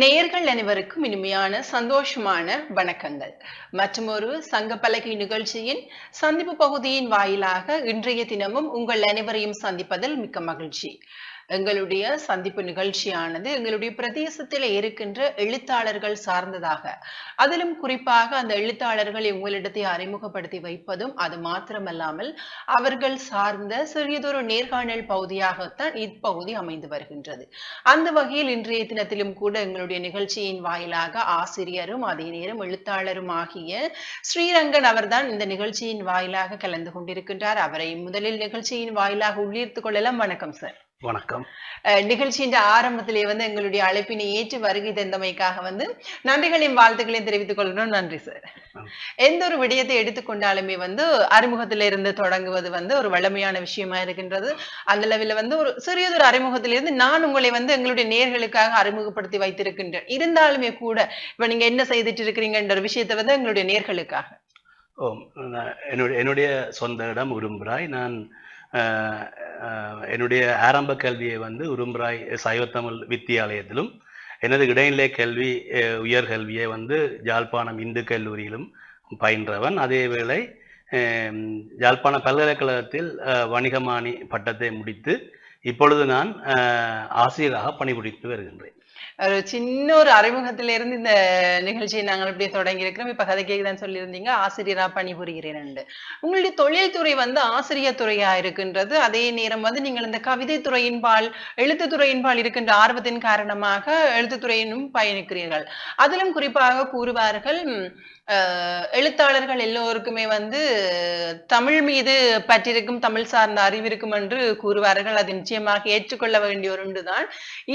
நேர்கள் அனைவருக்கும் இனிமையான சந்தோஷமான வணக்கங்கள். மற்றும் ஒரு சங்க பலகை நிகழ்ச்சியின் சந்திப்பு பகுதியின் வாயிலாக இன்றைய தினமும் உங்கள் அனைவரையும் சந்திப்பதில் மிக்க மகிழ்ச்சி. எங்களுடைய சந்திப்பு நிகழ்ச்சியானது எங்களுடைய பிரதேசத்தில் இருக்கின்ற எழுத்தாளர்கள் சார்ந்ததாக. அதிலும் குறிப்பாக அந்த எழுத்தாளர்களை உங்களிடத்தை அறிமுகப்படுத்தி வைப்பதும் அது மாத்திரமல்லாமல் அவர்கள் சார்ந்த சிறியதொரு நேர்காணல் பகுதியாகத்தான் இப்பகுதி அமைந்து வருகின்றது. அந்த வகையில் இன்றைய தினத்திலும் கூட எங்களுடைய நிகழ்ச்சியின் வாயிலாக ஆசிரியரும் அதே நேரம் எழுத்தாளரும் ஆகிய ஸ்ரீரங்கன் அவர்தான் இந்த நிகழ்ச்சியின் வாயிலாக கலந்து கொண்டிருக்கின்றார். அவரை முதலில் நிகழ்ச்சியின் வாயிலாக உள்ளீர்த்துக் கொள்ளலாம். வணக்கம் சார். வணக்கம். நிகழ்ச்சியின் ஆரம்பத்திலே வந்து எங்களுடைய அழைப்பினை ஏற்று வருகை தந்தமைக்காக வந்து நன்றிகளையும் வாழ்த்துக்களையும் தெரிவித்துக் கொள்கிறோம். நன்றி சார். எந்த ஒரு விடயத்தை எடுத்துக்கொண்டாலுமே வந்து அறிமுகத்தில இருந்து தொடங்குவது வந்து ஒரு வளமையான விஷயமா இருக்கின்றது. அந்த லெவலில் வந்து ஒரு சிறியதொரு அறிமுகத்திலிருந்து நான் உங்களை வந்து எங்களுடைய நேர்களுக்காக அறிமுகப்படுத்தி வைத்திருக்கின்றேன். இருந்தாலுமே கூட இப்ப நீங்க என்ன செய்துட்டு இருக்கிறீங்கன்ற விஷயத்தை வந்து எங்களுடைய நேர்களுக்காக. என்னுடைய என்னுடைய சொந்த இடம் உரும்புராய். நான் என்னுடைய ஆரம்ப கல்வியை வந்து உரும்புராய் சைவத்தமிழ் வித்தியாலயத்திலும் எனது இடைநிலை கல்வி உயர் கல்வியை வந்து ஜாழ்ப்பாணம் இந்து கல்லூரியிலும் பயின்றவன். அதேவேளை வேளை பல்கலைக்கழகத்தில் வணிகமானி பட்டத்தை முடித்து இப்பொழுது நான் ஆசிரியராக பணிபுரித்து வருகின்றேன். ஒரு சின்ன ஒரு அறிமுகத்தில இருந்து இந்த நிகழ்ச்சியை நாங்கள் இப்படி தொடங்கி இருக்கிறோம் இப்ப கதை கேக்குதான் சொல்லியிருந்தீங்க. ஆசிரியரா பணிபுரிகிறேன் உங்களுடைய தொழில்துறை வந்து ஆசிரியர் துறையா இருக்கின்றது. அதே நேரம் வந்து நீங்கள் இந்த கவிதை துறையின்பால் எழுத்து துறையின்பால் இருக்கின்ற ஆர்வத்தின் காரணமாக எழுத்துத்துறையினும் பயணிக்கிறீர்கள். அதிலும் குறிப்பாக கூறுவார்கள் எழுத்தாளர்கள் எல்லோருக்குமே வந்து தமிழ் மீது பற்றிருக்கும் தமிழ் சார்ந்த அறிவு இருக்கும் என்று கூறுவார்கள். அது நிச்சயமாக ஏற்றுக்கொள்ள வேண்டிய ஒரு ஒன்றுதான்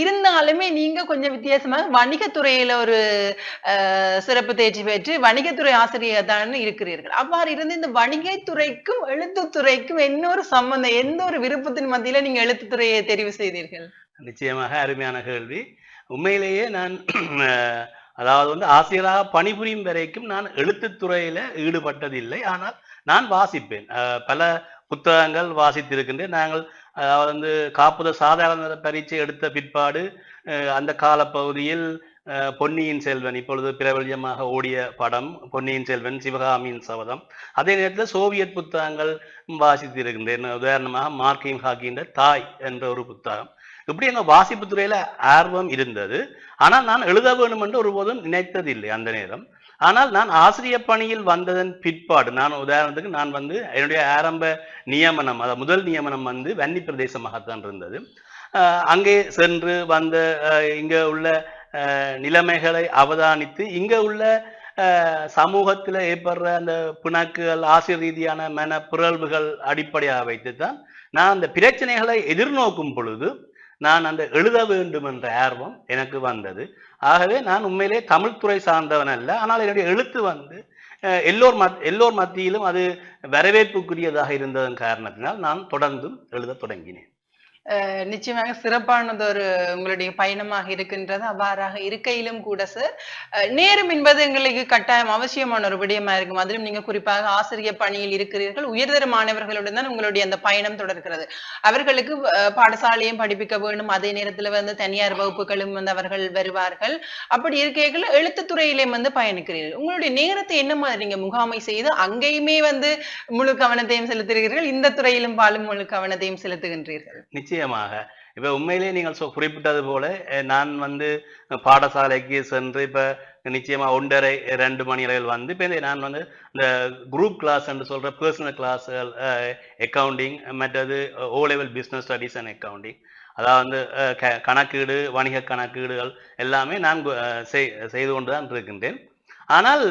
இருந்தாலுமே நீங்க கொஞ்சம் வித்தியாசமாக வணிகத்துறையில ஒரு சிறப்பு தேர்ச்சி பெற்று வணிகத்துறை ஆசிரியர் தான் இருக்கிறீர்கள். அவ்வாறு இருந்து இந்த வணிகத்துறைக்கும் எழுத்துத்துறைக்கும் என்ன ஒரு சம்பந்தம் எந்த ஒரு விருப்பத்தின் மத்தியில நீங்க எழுத்துத்துறையை தெரிவு செய்தீர்கள்? நிச்சயமாக அருமையான கேள்வி. உண்மையிலேயே நான் அதாவது வந்து ஆசிரியராக பணிபுரியும் வரைக்கும் நான் எழுத்துத்துறையில ஈடுபட்டதில்லை. ஆனால் நான் வாசிப்பேன். பல புத்தகங்கள் வாசித்திருக்கின்றேன். நாங்கள் அதாவது வந்து காப்புத சாதாரண பரீட்சை எடுத்த பிற்பாடு அந்த காலப்பகுதியில் பொன்னியின் செல்வன் இப்பொழுது பிரபல்யமாக ஓடிய படம் பொன்னியின் செல்வன் சிவகாமியின் சபதம். அதே நேரத்தில் சோவியத் புத்தகங்கள் வாசித்திருக்கின்றேன். உதாரணமாக மார்க்கிங் ஹாக்கின்ற தாய் என்ற ஒரு புத்தகம். இப்படி எங்க வாசிப்பு துறையில ஆர்வம் இருந்தது. ஆனால் நான் எழுத வேண்டும் என்று ஒருபோதும் நினைத்ததில்லை அந்த நேரம். ஆனால் நான் ஆசிரியர் பணியில் வந்ததன் பிற்பாடு நான் உதாரணத்துக்கு நான் வந்து என்னுடைய ஆரம்ப நியமனம் அதாவது முதல் நியமனம் வந்து வன்னி பிரதேசமாகத்தான் இருந்தது. அங்கே சென்று வந்த இங்கே இங்க உள்ள நிலைமைகளை அவதானித்து இங்க உள்ள சமூகத்தில் ஏற்படுற அந்த பிணக்குகள் ஆசிரியர் ரீதியான மன பிறழ்வுகள் அடிப்படையாக வைத்து தான் நான் அந்த பிரச்சனைகளை எதிர்நோக்கும் பொழுது நான் அந்த எழுத வேண்டும் என்ற ஆர்வம் எனக்கு வந்தது. ஆகவே நான் உண்மையிலே தமிழ்துறை சார்ந்தவன் அல்ல ஆனால் என்னுடைய எழுத்து வந்து எல்லோர் மத் எல்லோர் மத்தியிலும் அது வரவேற்புக்குரியதாக இருந்ததன் காரணத்தினால் நான் தொடர்ந்தும் எழுதத் தொடங்கினேன். நிச்சயமாக சிறப்பானது ஒரு உங்களுடைய பயணமாக இருக்கின்றது. அவ்வாறாக இருக்கையிலும் கூட சார் நேரம் என்பது எங்களுக்கு கட்டாயம் அவசியமான ஒரு விடயமா இருக்கும். அதிலும் நீங்க குறிப்பாக ஆசிரியர் பணியில் இருக்கிறீர்கள். உயர்தர மாணவர்களுடன் தான் உங்களுடைய அந்த பயணம் தொடர்கிறது. அவர்களுக்கு பாடசாலையும் படிப்பிக்க வேண்டும் அதே நேரத்துல வந்து தனியார் வகுப்புகளும் வந்து அவர்கள் வருவார்கள். அப்படி இருக்கைகள் எழுத்துத்துறையிலே வந்து பயணிக்கிறீர்கள். உங்களுடைய நேரத்தை என்ன மாதிரி நீங்க முகாமை செய்து அங்கேயுமே வந்து முழு கவனத்தையும் செலுத்துகிறீர்கள்? இந்த துறையிலும் பாலும் முழு கவனத்தையும் செலுத்துகின்றீர்கள்? நிச்சயமாக. இப்போ உண்மையிலேயே நீங்கள் சொ குறிப்பிட்டது போல நான் வந்து பாடசாலைக்கு சென்று இப்போ நிச்சயமாக ஒன்றரை ரெண்டு மணி அளவில் வந்து இப்போ நான் வந்து இந்த குரூப் கிளாஸ் என்று சொல்கிற பர்சனல் கிளாஸ்கள் அக்கவுண்டிங் மற்றது O level business studies and accounting அதாவது வந்து க- கணக்கீடு வணிக கணக்கீடுகள் எல்லாமே நான் செய்து கொண்டு தான் இருக்கின்றேன். ஆனால்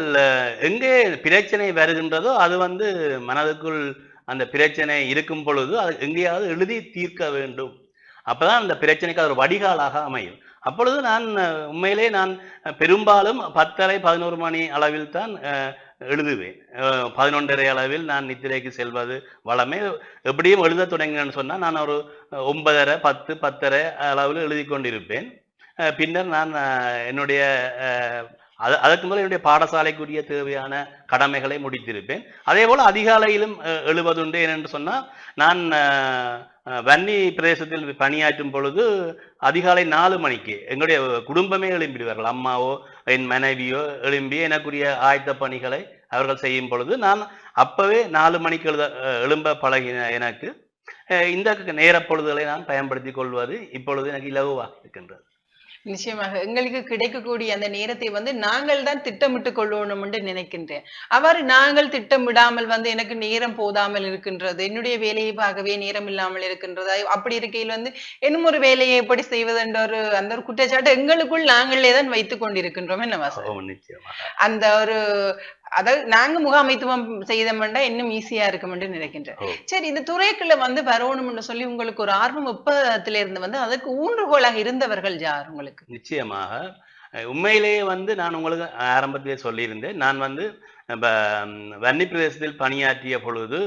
எங்கே பிரச்சனை வருகின்றதோ அது வந்து மனதுக்குள் அந்த பிரச்சனை இருக்கும் பொழுது அது எங்கேயாவது எழுதி தீர்க்க வேண்டும். அப்பதான் அந்த பிரச்சனைக்கு அது ஒரு வடிகாலாக அமையும். அப்பொழுது நான் உண்மையிலே நான் பெரும்பாலும் பத்தரை பதினோரு மணி அளவில் தான் எழுதுவேன். பதினொன்றரை அளவில் நான் நித்திரைக்கு செல்வது வளமே. எப்படியும் எழுத தொடங்கினேன்னு சொன்னால் நான் ஒரு ஒன்பதரை பத்து பத்தரை அளவில் எழுதி கொண்டிருப்பேன் பின்னர் நான் என்னுடைய அது அதற்கு முதல் என்னுடைய பாடசாலைக்குரிய தேவையான கடமைகளை முடித்திருப்பேன். அதே போல அதிகாலையிலும் எழுவதுண்டு ஏனென்று சொன்னால் நான் வன்னி பிரதேசத்தில் பணியாற்றும் பொழுது அதிகாலை நாலு மணிக்கு எங்களுடைய குடும்பமே எழும்பிடுவார்கள். அம்மாவோ என் மனைவியோ எழும்பி எனக்குரிய ஆயத்த பணிகளை அவர்கள் செய்யும் பொழுது நான் அப்பவே நாலு மணிக்கு எழுத எழும்ப பழகின எனக்கு இந்த நேர பொழுதுகளை நான் பயன்படுத்திக் கொள்வது இப்பொழுது எனக்கு இலகுவாக இருக்கின்றது. நிச்சயமாக எங்களுக்கு கிடைக்கக்கூடிய அந்த நேரத்தை வந்து நாங்கள் தான் திட்டமிட்டு கொள்ளணும் என்று நினைக்கின்றேன். அவ்வாறு நாங்கள் திட்டமிடாமல் வந்து எனக்கு நேரம் போதாமல் இருக்கின்றது என்னுடைய வேலையை பார்க்கவே நேரம் இல்லாமல் இருக்கின்றது? அப்படி இருக்கையில் வந்து இன்னும் ஒரு வேலையை எப்படி செய்வது என்ற ஒரு அந்த ஒரு குற்றச்சாட்டு எங்களுக்குள் நாங்களே தான் வைத்துக் கொண்டிருக்கின்றோம் நிச்சயமாக. அந்த ஒரு அதாவது நாங்க முகாமைத்துவம் செய்தோம்னா இன்னும் ஈஸியா இருக்கும் என்று நினைக்கின்றேன். சரி இந்த துறைக்குள்ள வந்து வரணும்னு சொல்லி உங்களுக்கு ஒரு ஆர்வம் எப்பத்துல இருந்து வந்து அதற்கு ஊன்றுகோலாக இருந்தவர்கள் யார் உங்களுக்கு? நிச்சயமாக. உண்மையிலேயே வந்து நான் உங்களுக்கு ஆரம்பத்திலே சொல்லியிருந்தேன். நான் வந்து வன்னி பிரதேசத்தில் பணியாற்றிய பொழுது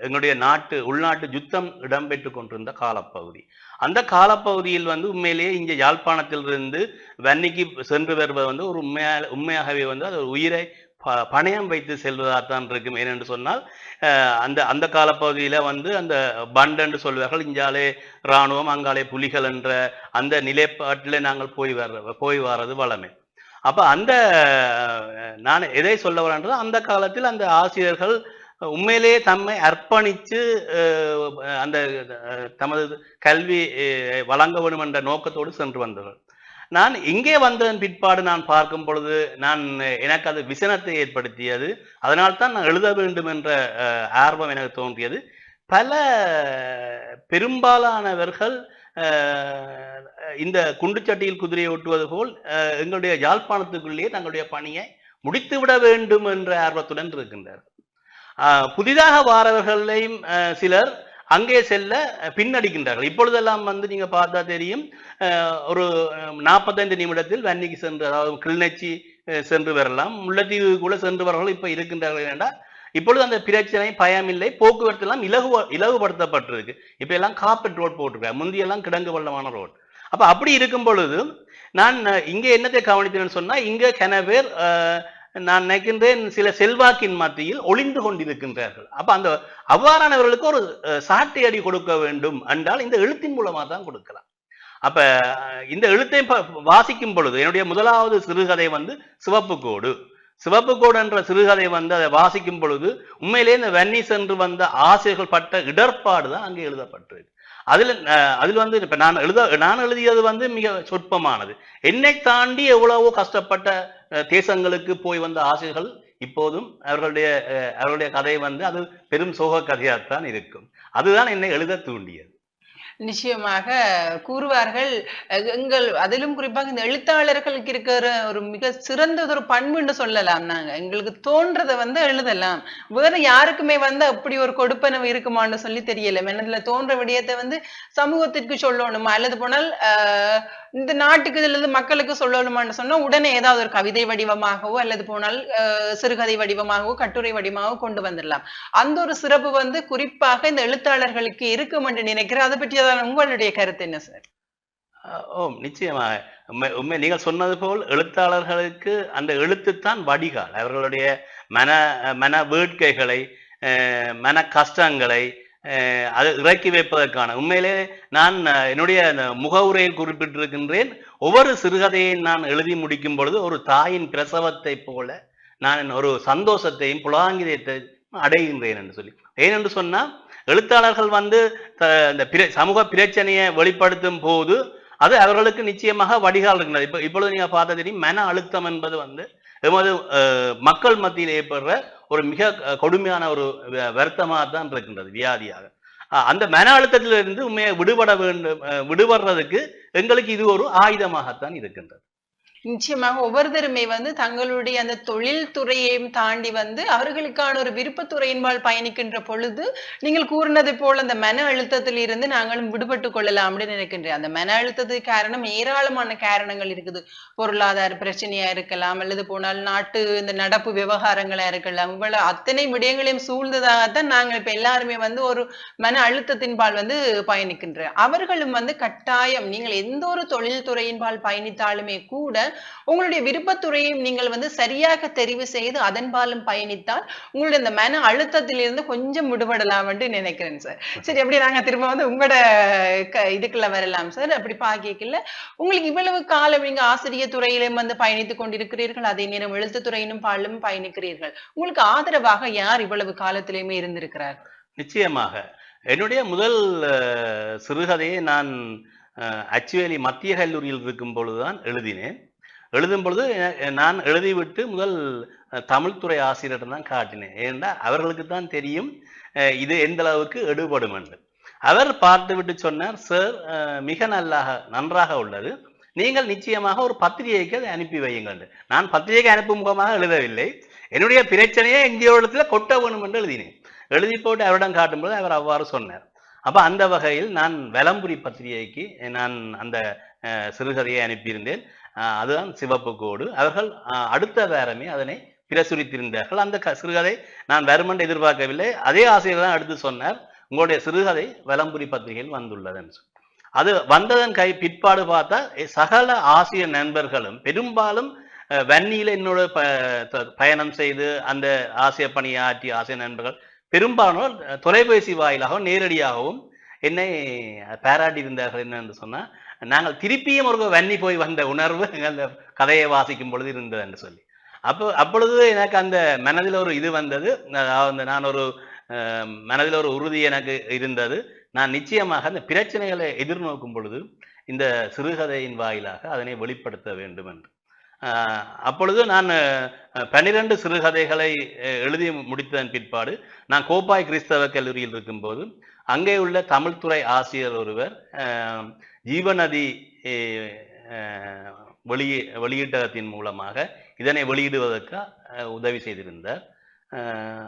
எங்களுடைய நாட்டு உள்நாட்டு யுத்தம் இடம்பெற்று கொண்டிருந்த காலப்பகுதி. அந்த காலப்பகுதியில் வந்து உண்மையிலேயே இங்கே யாழ்ப்பாணத்திலிருந்து வன்னிக்கு சென்று வருவது வந்து ஒரு உண்மையா உண்மையாகவே வந்து அது ஒரு உயிரை ப- பணயம் வைத்து செல்வதாகத்தான் இருக்கும். ஏனென்று சொன்னால் அந்த அந்த காலப்பகுதியில் வந்து அந்த பண்ட் என்று சொல்வார்கள் இஞ்சாலே இராணுவம் அங்காலே புலிகள் என்ற அந்த நிலைப்பாட்டில் நாங்கள் போய் வர்ற போய் வர்றது வளமை அப்போ அந்த நான் எதை சொல்ல வரேன்றது அந்த காலத்தில் அந்த ஆசிரியர்கள் உண்மையிலேயே தம்மை அர்ப்பணித்து அந்த தமது கல்வி வழங்க வேண்டும் என்ற நோக்கத்தோடு சென்று வந்தவர். நான் இங்கே வந்ததன் பிற்பாடு நான் பார்க்கும் பொழுது நான் எனக்கு அது விசனத்தை ஏற்படுத்தியது. அதனால்தான் நான் எழுத வேண்டும் என்ற ஆர்வம் எனக்கு தோன்றியது. பல பெரும்பாலானவர்கள் இந்த குண்டுச்சட்டியில் குதிரையை ஒட்டுவது போல் அஹ், எங்களுடைய யாழ்ப்பாணத்துக்குள்ளேயே தங்களுடைய பணியை முடித்துவிட வேண்டும் என்ற ஆர்வத்துடன் இருக்கின்றார்கள். புதிதாக வாரவர்களையும் சிலர் அங்கே செல்ல பின்னடிக்கின்றார்கள். இப்பொழுதெல்லாம் வந்து நீங்கள் பார்த்தா தெரியும் ஒரு நாற்பத்தைந்து நிமிடத்தில் வன்னிக்கு சென்று அதாவது கிளிநொச்சி சென்று வரலாம். முல்லைத்தீவு கூட சென்று வரவர்கள் இப்போ இருக்கின்றார்கள் என்றால் இப்பொழுது அந்த பிரச்சனை பயம் இல்லை போக்குவரத்து எல்லாம் இலகு இலகுபடுத்தப்பட்டிருக்கு. இப்போ எல்லாம் காப்பெட் ரோட் போட்டிருக்காங்க. முந்தியெல்லாம் கிடங்கு வள்ளமான ரோட் அப்போ அப்படி இருக்கும் பொழுது நான் இங்கே என்னத்தை கவனித்தேன்னு சொன்னால் இங்கே கன பேர் நான் நினைக்கின்றேன் சில செல்வாக்கின் மத்தியில் ஒளிந்து கொண்டிருக்கின்றார்கள். அப்ப அந்த அவ்வாறானவர்களுக்கு ஒரு சாட்டை அடி கொடுக்க வேண்டும் என்றால் இந்த எழுத்தின் மூலமா தான் கொடுக்கலாம். அப்ப இந்த எழுத்தை வாசிக்கும் பொழுது என்னுடைய முதலாவது சிறுகதை வந்து சிவப்பு கோடு சிவப்பு கோடு என்ற சிறுகதை வந்து அதை வாசிக்கும் பொழுது உண்மையிலேயே இந்த வன்னி சென்று வந்த ஆசிரியர்கள் பட்ட இடர்பாடு தான் அங்கே எழுதப்பட்டிருக்கு. அதுல அதில் வந்து இப்போ நான் எழுத நான் எழுதியது வந்து மிக சொற்பமானது. என்னை தாண்டி எவ்வளவோ கஷ்டப்பட்ட அஹ், தேசங்களுக்கு போய் வந்த ஆசிரியர்கள் இப்போதும் அவர்களுடைய அஹ், அவர்களுடைய கதை வந்து அது பெரும் சோக கதையாகத்தான் இருக்கும். அதுதான் என்னை எழுத தூண்டியது. நிச்சயமாக கூறுவார்கள். எங்கள் அதிலும் குறிப்பாக இந்த எழுத்தாளர்களுக்கு இருக்கிற ஒரு மிக சிறந்த ஒரு பண்புன்னு சொல்லலாம் நாங்க. எங்களுக்கு தோன்றதை வந்து எழுதலாம். வேற யாருக்குமே வந்து அப்படி ஒரு கொடுப்பனவு இருக்குமான்னு சொல்லி தெரியல. மனதுல தோன்ற விடயத்தை வந்து சமூகத்திற்கு சொல்லணுமா? அல்லது போனால் ஆஹ் இந்த நாட்டுக்கு அல்லது மக்களுக்கு சொல்லணுமான்னு சொன்னா உடனே ஏதாவது ஒரு கவிதை வடிவமாகவோ அல்லது போனால் சிறுகதை வடிவமாகவோ கட்டுரை வடிவமாகவோ கொண்டு வந்துடலாம். அந்த ஒரு சிறப்பு வந்து குறிப்பாக இந்த எழுத்தாளர்களுக்கு இருக்கும் என்று நினைக்கிறேன். அதை பற்றியதான உங்களுடைய கருத்து என்ன சார் அஹ் ஓம் நிச்சயமாக. உண்மை உண்மை நீங்கள் சொன்னது போல் எழுத்தாளர்களுக்கு அந்த எழுத்துத்தான் வடிகால். அவர்களுடைய மன மன வேட்கைகளை அஹ் மன கஷ்டங்களை அது இறக்கி வைப்பதற்கான. உண்மையிலே நான் என்னுடைய அந்த முகவுரையில் குறிப்பிட்டிருக்கின்றேன். ஒவ்வொரு சிறுகதையை நான் எழுதி முடிக்கும் பொழுது ஒரு தாயின் பிரசவத்தை போல நான் ஒரு சந்தோஷத்தையும் புலாங்கிதத்தை அடைகின்றேன் என்று சொல்லி ஏனென்று சொன்னால் எழுத்தாளர்கள் வந்து இந்த பிர- சமூக பிரச்சனையை வெளிப்படுத்தும் போது அது அவர்களுக்கு நிச்சயமாக வடிகால் இருக்கின்றது. இப்போ இப்பொழுது நீங்கள் பார்த்த தெரியும் மன அழுத்தம் என்பது வந்து எமது மக்கள் மத்தியில் ஏற்படுற ஒரு மிக கொடுமையான ஒரு வருத்தமாக தான் இருக்கின்றது வியாதியாக. அந்த மன அழுத்தத்திலிருந்து உண்மையை விடுபட வேண்டும் விடுபடுறதுக்கு எங்களுக்கு இது ஒரு ஆயுதமாகத்தான் இருக்கின்றது. நிச்சயமாக ஒவ்வொருத்தருமே வந்து தங்களுடைய அந்த தொழில் துறையையும் தாண்டி வந்து அவர்களுக்கான ஒரு விருப்பத்துறையின்பால் பயணிக்கின்ற பொழுது நீங்கள் கூறினது போல் அந்த மன அழுத்தத்தில் இருந்து நாங்களும் விடுபட்டு கொள்ளலாம் அப்படின்னு நினைக்கின்றேன். அந்த மன அழுத்தத்துக்கு காரணம் ஏராளமான காரணங்கள் இருக்குது. பொருளாதார பிரச்சனையா இருக்கலாம் அல்லது போனால் நாட்டு இந்த நடப்பு விவகாரங்களா இருக்கலாம். இவ்வளவு அத்தனை விடயங்களையும் சூழ்ந்ததாகத்தான் நாங்கள் இப்ப எல்லாருமே வந்து ஒரு மன அழுத்தத்தின்பால் வந்து பயணிக்கின்றோம். அவர்களும் வந்து கட்டாயம் நீங்கள் எந்த ஒரு தொழில் துறையின்பால் பயணித்தாலுமே கூட உங்களுடைய விருப்பத்துறையும் நீங்கள் வந்து சரியாக தெரிவு செய்து அதன்பாலும் பயணித்தால் உங்களுடைய இந்த மன அழுத்தத்திலிருந்து கொஞ்சம் விடுபடலாம்னு நினைக்கிறேன் சார் சரி அப்படி நாங்க திரும்ப வந்து உங்களோட இதுக்குள்ள வரலாம் சார் அப்படி பாக்கல உங்களுக்கு இவ்வளவு காலம் நீங்க ஆசிரியர் துறையிலும் வந்து பயணித்துக் கொண்டிருக்கிறீர்கள் அதே நேரம் எழுத்து துறையிலும் பாலும் பயணிக்கிறீர்கள். உங்களுக்கு ஆதரவாக யார் இவ்வளவு காலத்திலுமே இருந்திருக்கிறார்? நிச்சயமாக. என்னுடைய முதல் சிறுகதையை நான் அச்சுவேலி மத்திய கல்லூரியில் இருக்கும் பொழுதுதான் எழுதினேன். எழுதும் பொழுது நான் எழுதிவிட்டு முதல் தமிழ்துறை ஆசிரியரிடம் தான் காட்டினேன். ஏன்னா அவர்களுக்கு தான் தெரியும் இது எந்த அளவுக்கு எடுபடும் என்று. அவர் பார்த்துவிட்டு சொன்னார் சார் மிக நல்லாக நன்றாக உள்ளது. நீங்கள் நிச்சயமாக ஒரு பத்திரிகைக்கு அதை அனுப்பி வையுங்கள் என்று. நான் பத்திரிகை அனுப்பும் முகமாக எழுதவில்லை. என்னுடைய பிரச்சனையை எங்கேயோ இடத்துல கொட்ட வேணும் என்று எழுதினேன். எழுதி போட்டு அவரிடம் காட்டும்போது அவர் அவ்வாறு சொன்னார். அப்போ அந்த வகையில் நான் வலம்புரி பத்திரிகைக்கு நான் அந்த அஹ், சிறுகதையை அனுப்பியிருந்தேன். அதுதான் சிவப்பு கோடு. அவர்கள் அடுத்த வாரமே அதனை பிரசுரித்திருந்தார்கள். அந்த க- சிறுகதை நான் வருமென்று எதிர்பார்க்கவில்லை. அதே ஆசிரியர் தான் அடுத்து சொன்னார். உங்களுடைய சிறுகதை வலம்புரி பத்திரிகையில் வந்துள்ளதுன்னு சொல்லி. அது வந்ததன் கை பிற்பாடு பார்த்தா சகல ஆசிய நண்பர்களும் பெரும்பாலும் வன்னியில் என்னோட ப பயணம் செய்து அந்த ஆசிய பணியாற்றிய ஆசிய நண்பர்கள் பெரும்பாலும் தொலைபேசி வாயிலாகவும் நேரடியாகவும் என்னை பாராட்டியிருந்தார்கள் என்னென்று என்னன்னு நாங்கள் திருப்பியும் ஒரு வன்னி போய் வந்த உணர்வு அந்த கதையை வாசிக்கும் பொழுது இருந்தது என்று சொல்லி. அப்போ அப்பொழுது எனக்கு அந்த மனதில் ஒரு இது வந்தது. அந்த நான் ஒரு மனதில் ஒரு உறுதி எனக்கு இருந்தது. நான் நிச்சயமாக அந்த பிரச்சனைகளை எதிர்நோக்கும் பொழுது இந்த சிறுகதையின் வாயிலாக அதனை வெளிப்படுத்த வேண்டும் என்று. ஆஹ் அப்பொழுது நான் பன்னிரண்டு சிறுகதைகளை எழுதி முடித்ததன் பிற்பாடு நான் கோப்பாய் கிறிஸ்தவ கல்லூரியில் இருக்கும்போது அங்கே உள்ள தமிழ்துறை ஆசிரியர் ஒருவர் ஜீவநதி வெளியே வெளியீட்டகத்தின் மூலமாக இதனை வெளியிடுவதற்கு உதவி செய்திருந்தார்.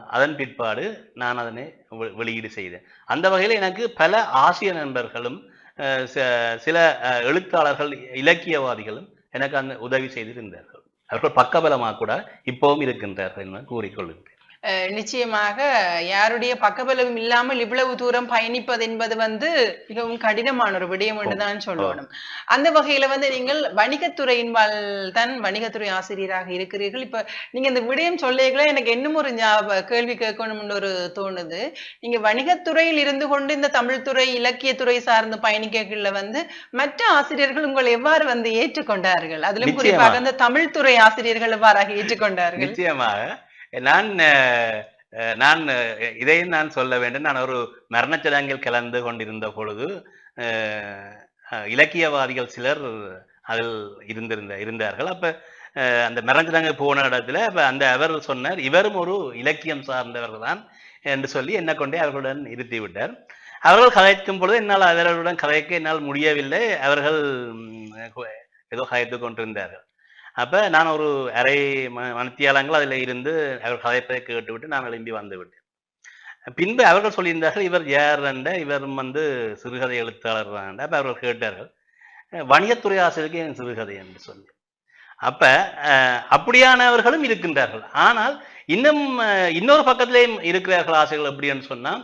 அதன் பிற்பாடு நான் அதனை வெ- வெளியீடு செய்தேன். அந்த வகையில் எனக்கு பல ஆசிய நண்பர்களும் ச- சில எழுத்தாளர்கள் இலக்கியவாதிகளும் எனக்கு அந்த உதவி செய்திருந்தார்கள். அவர்கள் பக்கபலமாக கூட இப்பவும் இருக்கின்றார்கள் என்று கூறிக்கொள்கின்றேன். நிச்சயமாக யாருடைய பக்கபலம் இல்லாமல் இவ்வளவு தூரம் பயணிப்பது என்பது வந்து மிகவும் கடினமான ஒரு விடயம் என்றுதான் சொல்லணும். அந்த வகையில வந்து நீங்கள் வணிகத்துறையின்பால் தான் வணிகத்துறை ஆசிரியராக இருக்கிறீர்கள். இப்ப நீங்க இந்த விடயம் சொல்லிகள எனக்கு இன்னும் ஒரு கேள்வி கேட்கணும்னு ஒரு தோணுது. நீங்க வணிகத்துறையில் இருந்து கொண்டு இந்த தமிழ்துறை இலக்கியத்துறை சார்ந்த பயணிக்கல வந்து மற்ற ஆசிரியர்கள் உங்களை எவ்வாறு வந்து ஏற்றுக்கொண்டார்கள்? அதிலும். குறிப்பாக இந்த தமிழ்துறை ஆசிரியர்கள் எவ்வாறாக ஏற்றுக்கொண்டார்கள்? நிச்சயமாக. நான் அஹ், நான் இதையும் நான் சொல்ல வேண்டும். நான் ஒரு மரணச்சடங்கில் கலந்து கொண்டிருந்த பொழுது அஹ், இலக்கியவாதிகள் சிலர் அதில் இருந்திருந்த இருந்தார்கள். அப்ப அஹ், அந்த மரணச்சடங்கு போன இடத்துல அப்ப அந்த அவர் சொன்னார் இவரும் ஒரு இலக்கியம் சார்ந்தவர்கள் தான் என்று சொல்லி என்னை கொண்டே அவர்களுடன் இருத்தி விட்டார். அவர்கள் கதைக்கும் பொழுது என்னால் அவர்களுடன் கதைக்க என்னால் முடியவில்லை. அவர்கள் ஏதோ கதைத்து கொண்டிருந்தார்கள். அப்போ நான் ஒரு அரை ம- மணித்தியாலங்கள் அதில் இருந்து அவர் கதைப்பதை கேட்டுவிட்டு நான் எழும்பி வந்து விட்டேன் பின்பு அவர்கள் சொல்லியிருந்தார்கள் இவர் யார் என்ற இவர் வந்து சிறுகதை எழுத்தாளர் தான் அப்போ அவர்கள் கேட்டார்கள் வணிகத்துறை ஆசிரியருக்கு என் சிறுகதை? என்று சொல்லி. அப்ப அப்படியானவர்களும் இருக்கின்றார்கள். ஆனால் இன்னும் இன்னொரு பக்கத்திலேயும் இருக்கிறார்கள் ஆசிரியர்கள் எப்படின்னு சொன்னால்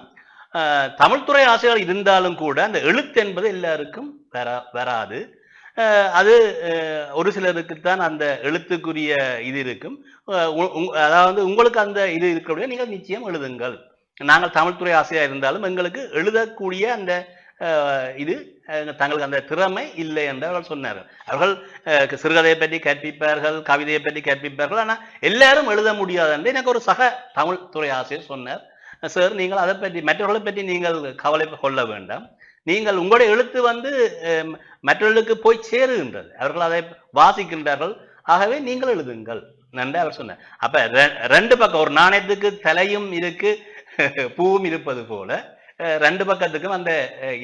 தமிழ்துறை ஆசிரியர்கள் இருந்தாலும் கூட அந்த எழுத்து என்பது எல்லாருக்கும் வரா வராது. அது ஒரு ஒரு சிலருக்குத்தான் அந்த எழுத்துக்குரிய இது இருக்கும். அதாவது உங்களுக்கு அந்த இது இருக்கக்கூடிய நீங்கள் நிச்சயம் எழுதுங்கள். நாங்கள் தமிழ்துறை ஆசையாக இருந்தாலும் எங்களுக்கு எழுதக்கூடிய அந்த அஹ், இது தங்களுக்கு அந்த திறமை இல்லை என்று அவர்கள் சொன்னார். அவர்கள் அஹ், சிறுகதையை பற்றி கற்பிப்பார்கள் கவிதையை பற்றி கற்பிப்பார்கள் ஆனால் எல்லாரும் எழுத முடியாது என்று எனக்கு ஒரு சக தமிழ் துறை ஆசிரியர் சொன்னார். சார் நீங்கள் அதை பற்றி மற்றவர்களை பற்றி நீங்கள் கவலை கொள்ள வேண்டாம். நீங்கள் உங்களுடைய எழுத்து வந்து மற்றவர்களுக்கு போய் சேருகின்றது. அவர்கள் அதை வாசிக்கின்றார்கள். ஆகவே நீங்கள் எழுதுங்கள். நன்றி அவர் சொன்னார். அப்ப ரெ- ரெண்டு பக்கம் ஒரு நாணயத்துக்கு தலையும் இருக்கு பூவும் இருப்பது போல ரெண்டு பக்கத்துக்கும் அந்த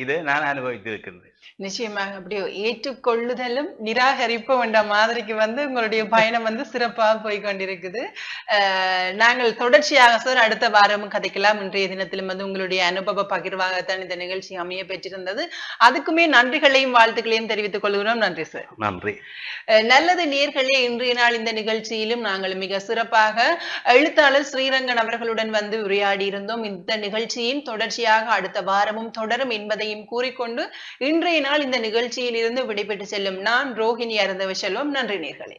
இது நான் அனுபவித்து இருக்கின்றேன் நிச்சயமாக அப்படியே ஏற்றுக்கொள்ளுதலும் நிராகரிப்பும் என்ற மாதிரிக்கு வந்து உங்களுடைய பயணம் வந்து சிறப்பாக போய் கொண்டிருக்குது நாங்கள் தொடர்ச்சியாக சார் அடுத்த வாரமும் கதைக்கலாம். இன்றைய தினத்திலும் வந்து உங்களுடைய அனுபவ பகிர்வாகத்தான் இந்த நிகழ்ச்சி அமைய பெற்றிருந்தது. அதுக்குமே நன்றிகளையும் வாழ்த்துக்களையும் தெரிவித்துக் கொள்கிறோம். நன்றி சார் நன்றி. நல்லது நேர்களே இன்றைய நாள் இந்த நிகழ்ச்சியிலும் நாங்கள் மிக சிறப்பாக எழுத்தாளர் ஸ்ரீரங்கன் அவர்களுடன் வந்து உரையாடி இருந்தோம் இந்த நிகழ்ச்சியின் தொடர்ச்சியாக நிகழ்ச்சியாக அடுத்த வாரமும் தொடரும் என்பதையும் கூறிக்கொண்டு இன்றைய நாள் இந்த நிகழ்ச்சியில் இருந்து விடைபெற்று செல்லும் நான் ரோஹிணி அருந்தவ செல்வம். நன்றி நேர்களே.